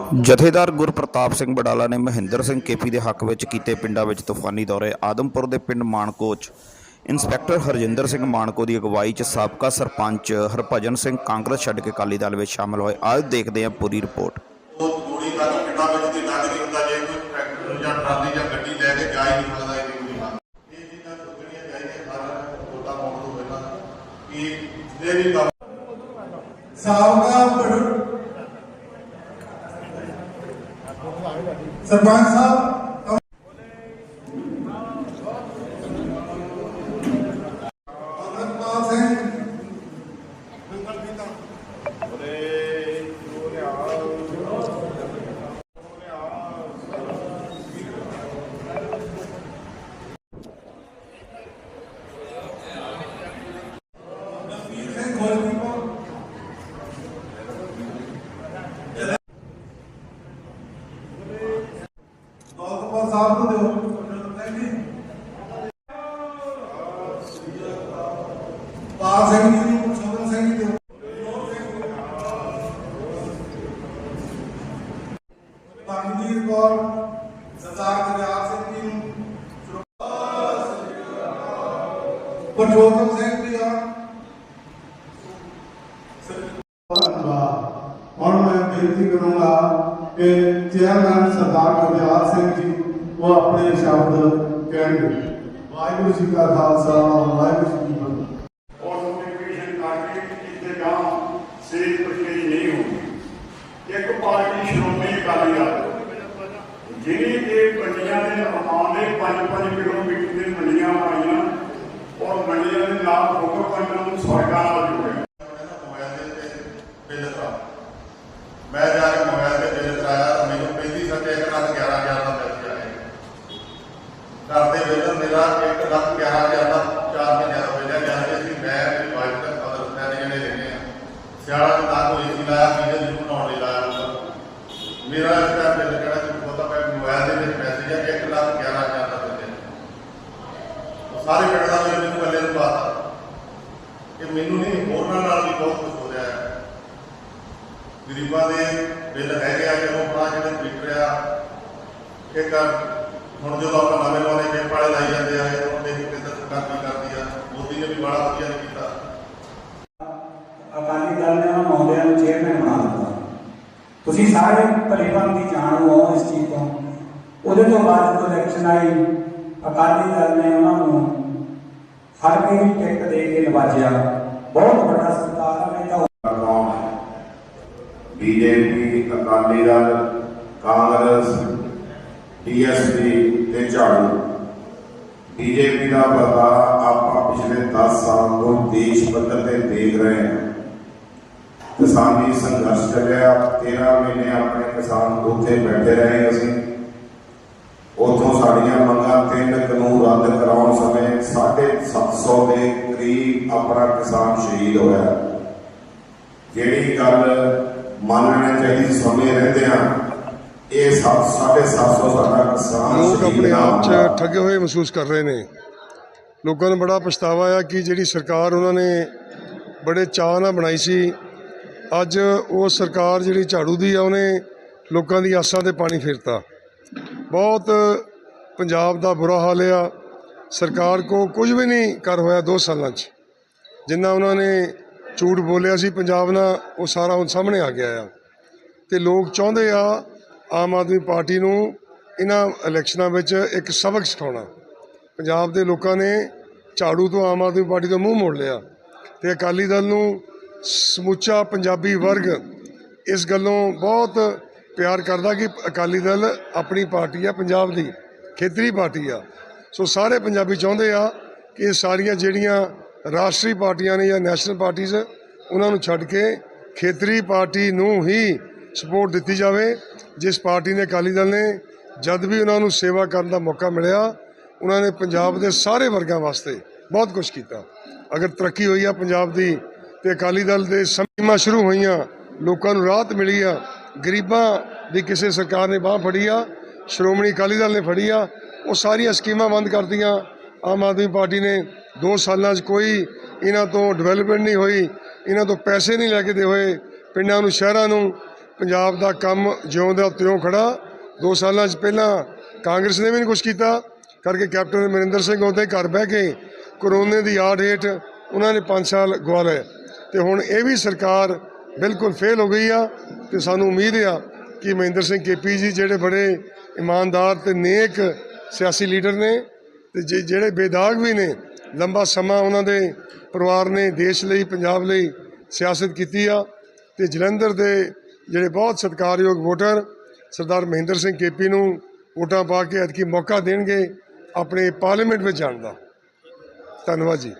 ਜਥੇਦਾਰ ਗੁਰਪ੍ਰਤਾਪ ਸਿੰਘ ਬਡਾਲਾ ਨੇ ਮਹਿੰਦਰ ਸਿੰਘ ਕੇਪੀ ਦੇ ਹੱਕ ਵਿੱਚ ਕੀਤੇ ਪਿੰਡਾਂ ਵਿੱਚ ਤੂਫਾਨੀ ਦੌਰੇ। ਆਦਮਪੁਰ ਦੇ ਪਿੰਡ ਮਾਨਕੋ 'ਚ ਇੰਸਪੈਕਟਰ ਹਰਜਿੰਦਰ ਸਿੰਘ ਮਾਨਕੋ ਦੀ ਅਗਵਾਈ 'ਚ ਸਾਬਕਾ ਸਰਪੰਚ ਹਰਭਜਨ ਸਿੰਘ ਕਾਂਗਰਸ ਛੱਡ ਕੇ ਅਕਾਲੀ ਦਲ ਵਿੱਚ ਸ਼ਾਮਲ ਹੋਏ। ਆਓ ਦੇਖਦੇ ਹਾਂ ਪੂਰੀ ਰਿਪੋਰਟ। ਉਹ ਗੋਲੀ ਤੱਕ ਪਿੰਡਾਂ ਵਿੱਚ ਤੇ ਲੱਗ ਨਹੀਂ ਹੁੰਦਾ ਜੇ ਕੋਈ ਟਰੈਕਟਰ ਜਾਂ ਟਰਾਲੀ ਜਾਂ ਗੱਡੀ ਲੈ ਕੇ ਜਾ ਹੀ ਨਹੀਂ ਸਕਦਾ ਇਹਦੀ ਕੋਈ ਹੱਲ ਇਹ ਚੀਜ਼ਾਂ ਸੋਚਣੀਆਂ ਚਾਹੀਦੀਆਂ ਸਾਰਾ ਵੋਟਾਂ ਪਾਉਣ ਤੋਂ ਪਹਿਲਾਂ। ਕਿ ਜਿਹੜੇ ਵੀ ਸਾਬਕਾ ਬੜ- ਸਰਪੰਚ ਸਾਹਿਬ ਦੌਲਤਪੁਰ ਸਾਹਿਬ ਨੂੰ ਦਿਓ ਥੈਂਕ ਯੂ ਪਾਲ ਸਿੰਘ ਜੀ ਨੂੰ ਸ਼ੋਭਨ ਸਿੰਘ ਜੀ ਦਿਓ ਪਰਮਜੀਤ ਕੌਰ ਸਰਦਾਰ ਦਰਿਆਲ ਸਿੰਘ ਜੀ ਨੂੰ ਪਰਜੋਤਮ ਸਿੰਘ ਜੀ ਆ ਧੰਨਵਾਦ ਹੁਣ ਮੈਂ ਬੇਨਤੀ ਕਰੂੰਗਾ ਕਿ ਚੇਅਰਮੈਨ ਸਰਦਾਰ ਗੁਰਦਿਆਲ ਸਿੰਘ ਜੀ ਉਹ ਆਪਣੇ ਸ਼ਬਦ ਕਹਿਣਗੇ। ਵਾਹਿਗੁਰੂ ਜੀ ਕਾ ਖਾਲਸਾ, ਵਾਹਿਗੁਰੂ ਜੀ ਕੀ ਫਤਿਹ। ਔਰ ਨੋਟੀਫਿਕੇਸ਼ਨ ਕਰਕੇ ਕਿਤੇ ਗਾਂ ਸੇਧ ਪ੍ਰਕਿਰਿਆ ਨਹੀਂ ਹੋਊਗੀ ਇੱਕ ਪਾਰਟੀ ਸ਼੍ਰੋਮਣੀ ਅਕਾਲੀ ਦਲ ਜਿਹੜੀ ਕਿ ਮੰਡੀਆਂ ਦੇ ਆਉਂਦੇ 5-5 ਕਿਲੋਮੀਟਰ ਦੇ ਮੰਡੀਆਂ ਪਾਈਆਂ ਔਰ ਮੰਡੀਆਂ ਦੇ ਨਾਲ ਫੋਕਰ ਪਿੰਡਾਂ ਨੂੰ ਸਰਕਾਰ ਨਾਲ ਜੋੜਿਆ ਕਹਿੰਦਾ ਮੋਬਾਈਲ ਦੇ ਉੱਤੇ ਬਿੱਲ ਕਰਾ ਮੈਂ ਜਾ ਕੇ ਮੋਬਾਈਲ ਤੇ ਬਿੱਲ ਕਰਾਇਆ ਤਾਂ ਮੈਨੂੰ ਪੈਂਤੀ ਸੱਤੇ ਇੱਕ ਲੱਖ ਗਿਆਰਾਂ ਹਜ਼ਾਰ ਦਾ ਮੈਸੇਜ ਆਇਆ ਘਰ ਦੇ ਬਿੱਲ ਮੇਰਾ ਇੱਕ ਲੱਖ ਗਿਆਰਾਂ ਹਜ਼ਾਰ ਦਾ ਚਾਰ ਮਹੀਨਿਆਂ ਦਾ ਬਿੱਲ ਹੈ ਜਦ ਅਸੀਂ ਮੈਂ ਮੇਰੀ ਵਾਈਫ ਦਾ ਫਾਦਰ ਸਾਰੇ ਜਿਹੜੇ ਲੈਣੇ ਆ ਸਿਆਲਾ ਦੇ ਤਾਂ ਕੋਈ ਏਸੀ ਲਾਇਆ ਪੀਜ਼ਾ ਜੀ ਬਣਾਉਣ ਲਈ ਲਾਇਆ ਹੁੰਦਾ ਮੇਰਾ ਇਸ ਦਾ ਬਿੱਲ ਜਿਹੜਾ ਤੁਹਾਨੂੰ ਪਤਾ ਮੈਂ ਮੋਬਾਈਲ ਦੇ ਵਿੱਚ ਮੈਸੇਜ ਹੈ ਕਿ ਇੱਕ ਲੱਖ ਗਿਆਰਾਂ ਹਜ਼ਾਰ ਦਾ ਬਿੱਲ ਹੈ ਉਹ ਸਾਰੇ ਪਿੰਡ ਦਾ ਬਿੱਲ ਮੈਨੂੰ ਇਕੱਲੇ ਨੂੰ ਪਾਤਾ ਕਿ ਮੈਨੂੰ ਨਹੀਂ, ਹੋਰਨਾਂ ਨਾਲ ਵੀ ਬਹੁਤ ਕੁਝ ਹੋ ਰਿਹਾ ਹੈ। ਗਰੀਬਾਂ ਦੇ ਬਿੱਲ ਹੈਗੇ ਆ ਜਦੋਂ ਆਪਣਾ ਜਿਹੜੇ ਮੀਟਰ ਆ ਇੱਕ ਹੁਣ ਜਦੋਂ ਆਪਾਂ ਨਵੇਂ ਨਵੇਂ ਚਿੱਪ ਵਾਲੇ ਲਾਈ ਜਾਂਦੇ ਆ, ਇਹ ਦੇਖ ਕੇ ਕਿੱਦਾਂ ਸਰਕਾਰ ਕੀ ਕਰਦੀ ਆ, ਮੋਦੀ ਨੇ ਵੀ ਬੜਾ ਵਧੀਆ ਕੀਤਾ। ਅਕਾਲੀ ਦਲ ਨੇ ਉਹਨਾਂ ਮੌਲਿਆਂ ਨੂੰ ਚੇਅਰਮੈਨ ਬਣਾ ਦਿੱਤਾ। ਤੁਸੀਂ ਸਾਰੇ ਭਲੀਭਾਂਤ ਦੀ ਜਾਣੂ ਹੋ ਇਸ ਚੀਜ਼ ਤੋਂ। ਉਹਦੇ ਤੋਂ ਬਾਅਦ ਜਦੋਂ ਇਲੈਕਸ਼ਨ ਆਈ ਅਕਾਲੀ ਦਲ ਨੇ ਉਹਨਾਂ ਨੂੰ ਫੜ ਕੇ ਵੀ ਟਿਕਟ ਦੇ ਕੇ ਨਵਾਜਿਆ। ਬਹੁਤ ਵੱਡਾ ਸਤਿਕਾਰ ਹੈ ਤਾਂ ਕੌਮ ਹੈ। ਬੀਜੇਪੀ, ਅਕਾਲੀ ਦਲ, ਕਾਂਗਰਸ, ਡੀਐਸਪੀ ਤੇ ਝਾੜੂ। ਬੀਜੇਪੀ ਦਾ ਪਤਾ ਆਪਾਂ ਪਿਛਲੇ 10 ਸਾਲ ਤੋਂ ਦੇਸ਼ ਪੱਧਰ ਤੇ ਦੇਖ ਰਹੇ ਹਾਂ। ਕਿਸਾਨੀ ਸੰਘਰਸ਼ ਚੱਲਿਆ। 13 ਮਹੀਨੇ ਆਪਣੇ ਕਿਸਾਨ ਉੱਥੇ ਬੈਠੇ ਰਹੇ ਅਸੀਂ। ਸਾਡੀਆਂ ਮੰਗਾਂ ਤਿੰਨ ਕਾਨੂੰਨ ਰੱਦ ਕਰਾਉਣ ਸਮੇਂ 750 ਦੇ ਕਰੀਬ ਆਪਣਾ ਕਿਸਾਨ ਸ਼ਹੀਦ ਹੋਇਆ। ਜਿਹੜੀ ਗੱਲ ਮੰਨ ਲੈਣੀ ਚਾਹੀਦੀ ਸਮੇਂ ਰਹਿੰਦੇ ਆ ਇਹ 7 750 ਸਾਡਾ ਕਿਸਾਨ ਲੋਕ ਆਪਣੇ ਆਪ 'ਚ। ਠੱਗੇ ਹੋਏ ਮਹਿਸੂਸ ਕਰ ਰਹੇ ਨੇ। ਲੋਕਾਂ ਨੂੰ ਬੜਾ ਪਛਤਾਵਾ ਆ ਕਿ ਜਿਹੜੀ ਸਰਕਾਰ ਉਹਨਾਂ ਨੇ ਬੜੇ ਚਾਅ ਨਾਲ ਬਣਾਈ ਸੀ ਅੱਜ ਉਹ ਸਰਕਾਰ ਜਿਹੜੀ ਝਾੜੂ ਦੀ ਆ ਉਹਨੇ ਲੋਕਾਂ ਦੀ ਆਸਾਂ ਤੇ ਪਾਣੀ ਫੇਰਤਾ। ਬਹੁਤ ਪੰਜਾਬ ਦਾ ਬੁਰਾ ਹਾਲ ਆ। ਸਰਕਾਰ ਕੋ ਕੁਝ ਵੀ ਨਹੀਂ ਕਰ ਹੋਇਆ 2 ਸਾਲਾਂ 'ਚ। ਜਿੰਨਾ ਉਹਨਾਂ ਨੇ ਝੂਠ ਬੋਲਿਆ ਸੀ ਪੰਜਾਬ ਨਾਲ, ਉਹ ਸਾਰਾ ਹੁਣ ਸਾਹਮਣੇ ਆ ਗਿਆ ਆ। ਤੇ ਲੋਕ ਚਾਹੁੰਦੇ ਆ ਆਮ ਆਦਮੀ ਪਾਰਟੀ ਨੂੰ ਇਹਨਾਂ ਇਲੈਕਸ਼ਨਾਂ ਵਿੱਚ ਇੱਕ ਸਬਕ ਸਿਖਾਉਣਾ। ਪੰਜਾਬ ਦੇ ਲੋਕਾਂ ਨੇ ਝਾੜੂ ਤੋਂ ਆਮ ਆਦਮੀ ਪਾਰਟੀ ਤੋਂ ਮੂੰਹ ਮੋੜ ਲਿਆ। ਤੇ ਅਕਾਲੀ ਦਲ ਨੂੰ ਸਮੁੱਚਾ ਪੰਜਾਬੀ ਵਰਗ ਇਸ ਗੱਲੋਂ ਬਹੁਤ ਪਿਆਰ ਕਰਦਾ ਕਿ ਅਕਾਲੀ ਦਲ ਆਪਣੀ ਪਾਰਟੀ ਆ ਪੰਜਾਬ ਦੀ। ਖੇਤਰੀ ਪਾਰਟੀ ਆ। ਸੋ ਸਾਰੇ ਪੰਜਾਬੀ ਚਾਹੁੰਦੇ ਆ ਕਿ ਇਹ ਸਾਰੀਆਂ ਜਿਹੜੀਆਂ ਰਾਸ਼ਟਰੀ ਪਾਰਟੀਆਂ ਨੇ ਜਾਂ ਨੈਸ਼ਨਲ ਪਾਰਟੀਆਂ ਉਹਨਾਂ ਨੂੰ ਛੱਡ ਕੇ ਖੇਤਰੀ ਪਾਰਟੀ ਨੂੰ ਹੀ ਸਪੋਰਟ ਦਿੱਤੀ ਜਾਵੇ। ਜਿਸ ਪਾਰਟੀ ਨੇ ਅਕਾਲੀ ਦਲ ਨੇ ਜਦ ਵੀ ਉਹਨਾਂ ਨੂੰ ਸੇਵਾ ਕਰਨ ਦਾ ਮੌਕਾ ਮਿਲਿਆ, ਉਹਨਾਂ ਨੇ ਪੰਜਾਬ ਦੇ ਸਾਰੇ ਵਰਗਾਂ ਵਾਸਤੇ ਬਹੁਤ ਕੁਝ ਕੀਤਾ। ਅਗਰ ਤਰੱਕੀ ਹੋਈ ਆ ਪੰਜਾਬ ਦੀ, ਤੇ ਅਕਾਲੀ ਦਲ ਦੇ ਸਕੀਮਾਂ ਸ਼ੁਰੂ ਹੋਈਆਂ, ਲੋਕਾਂ ਨੂੰ ਰਾਹਤ ਮਿਲੀ ਆ, ਗਰੀਬਾਂ ਦੀ ਕਿਸੇ ਸਰਕਾਰ ਨੇ ਬਾਹ ਫੜੀ ਆ ਸ਼੍ਰੋਮਣੀ ਅਕਾਲੀ ਦਲ ਨੇ ਫੜੀ ਆ, ਉਹ ਸਾਰੀਆਂ ਸਕੀਮਾਂ ਬੰਦ ਕਰਤੀਆਂ। ਆਮ ਆਦਮੀ ਪਾਰਟੀ ਨੇ 2 ਸਾਲਾਂ 'ਚ ਕੋਈ ਇਹਨਾਂ ਤੋਂ ਡਿਵੈਲਪਮੈਂਟ ਨਹੀਂ ਹੋਈ, ਇਹਨਾਂ ਤੋਂ ਪੈਸੇ ਨਹੀਂ ਲੈ ਕੇ ਦੇ ਹੋਏ ਪਿੰਡਾਂ ਨੂੰ, ਸ਼ਹਿਰਾਂ ਨੂੰ। ਪੰਜਾਬ ਦਾ ਕੰਮ ਜਿਉਂ ਦਾ ਤਿਉਂ ਖੜਾ। ਦੋ ਸਾਲਾਂ 'ਚ ਪਹਿਲਾਂ ਕਾਂਗਰਸ ਨੇ ਵੀ ਨਹੀਂ ਕੁਝ ਕੀਤਾ, ਕਰਕੇ ਕੈਪਟਨ ਅਮਰਿੰਦਰ ਸਿੰਘ ਉਹਦੇ ਘਰ ਬਹਿ ਕੇ ਕਰੋਨੇ ਦੀ ਆੜ ਹੇਠ ਉਹਨਾਂ ਨੇ 5 ਸਾਲ ਗਵਾ ਲਏ। ਤੇ ਹੁਣ ਇਹ ਵੀ ਸਰਕਾਰ ਬਿਲਕੁਲ ਫੇਲ ਹੋ ਗਈ ਆ, ਤੇ ਸਾਨੂੰ ਉਮੀਦ ਆ ਕਿ ਮਹਿੰਦਰ ਸਿੰਘ ਕੇਪੀ ਜੀ ਜਿਹੜੇ ਬੜੇ ਇਮਾਨਦਾਰ ਤੇ ਨੇਕ ਸਿਆਸੀ ਲੀਡਰ ਨੇ ਤੇ ਜੇ- ਜਿਹੜੇ ਬੇਦਾਗ ਵੀ ਨੇ, ਲੰਬਾ ਸਮਾਂ ਉਹਨਾਂ ਦੇ ਪਰਿਵਾਰ ਨੇ ਦੇਸ਼ ਲਈ, ਪੰਜਾਬ ਲਈ ਸਿਆਸਤ ਕੀਤੀ ਆ ਤੇ ਜਲੰਧਰ ਦੇ ਜਿਹੜੇ ਬਹੁਤ ਸਤਿਕਾਰਯੋਗ ਵੋਟਰ ਸਰਦਾਰ ਮਹਿੰਦਰ ਸਿੰਘ ਕੇਪੀ ਨੂੰ ਵੋਟਾਂ ਪਾ ਕੇ ਐਤਕੀ ਮੌਕਾ ਦੇਣਗੇ ਆਪਣੇ ਪਾਰਲੀਮੈਂਟ ਵਿੱਚ ਜਾਣ ਦਾ। ਧੰਨਵਾਦ ਜੀ।